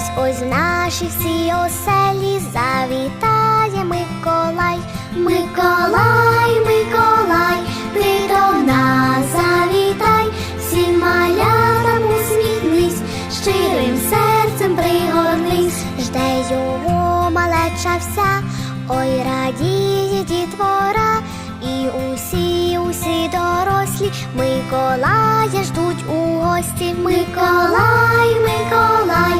Ось ось наші всі оселі завітає Миколай. Миколай, Миколай, ти до нас завітай, всім малятам усміхнись, щирим серцем пригорнись, жде його малеча вся, ой радіє дітвора, і усі, усі дорослі Миколая ждуть у гості. Миколай, Миколай,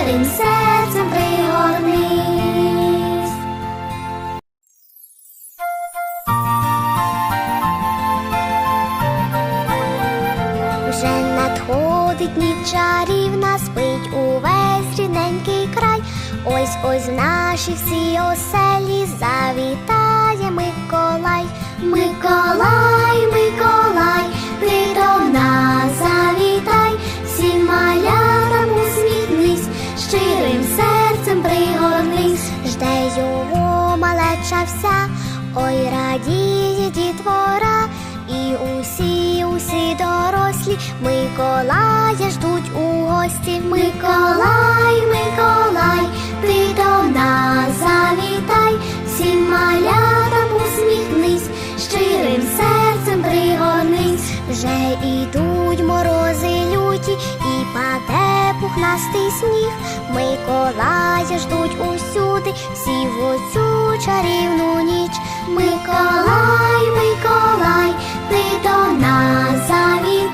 щирим серцем пригорнись. Вже надходить ніч чарівна, спить увесь рідненький край. Ось ось в наші всі оселі завітає Миколай. Миколай, Миколай, ой радіє дітвора, і усі, усі дорослі Миколая ждуть у гості. Миколай, Миколай, ти до нас завітай, всім малятам усміхнись, щирим серцем пригорнись, вже ідуть морози люті, і паде пухнастий сніг. Миколая ждуть усюди, всі в оцю чарівну ніч. Миколай, Миколай, ти до нас завітай,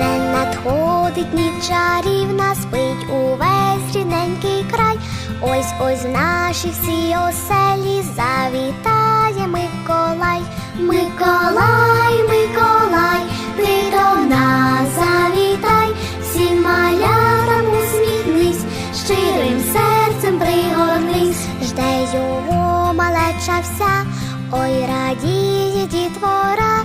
Вже надходить ніч чарівна, спить увесь рідненький край. Ось ось в наші всі оселі завітає Миколай. Миколай, Миколай, ти до нас завітай, всім малятам усміхнись, щирим серцем пригорнись, жде його малеча вся, ой радіє дітвора,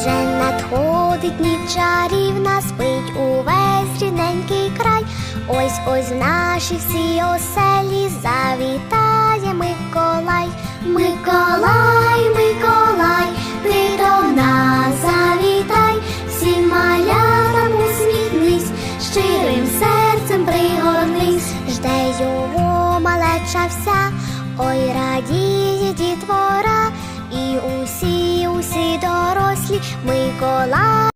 Вже надходить ніч чарівна, спить увесь рідненький край. Ось ось в наші всі оселі завітає Миколай. Миколай, Миколай, ти до нас завітай, всім малятам усміхнись, щирим серцем пригорнись, жде його малеча вся, ой радіє дітвора, і усі, усі дорослі Миколай.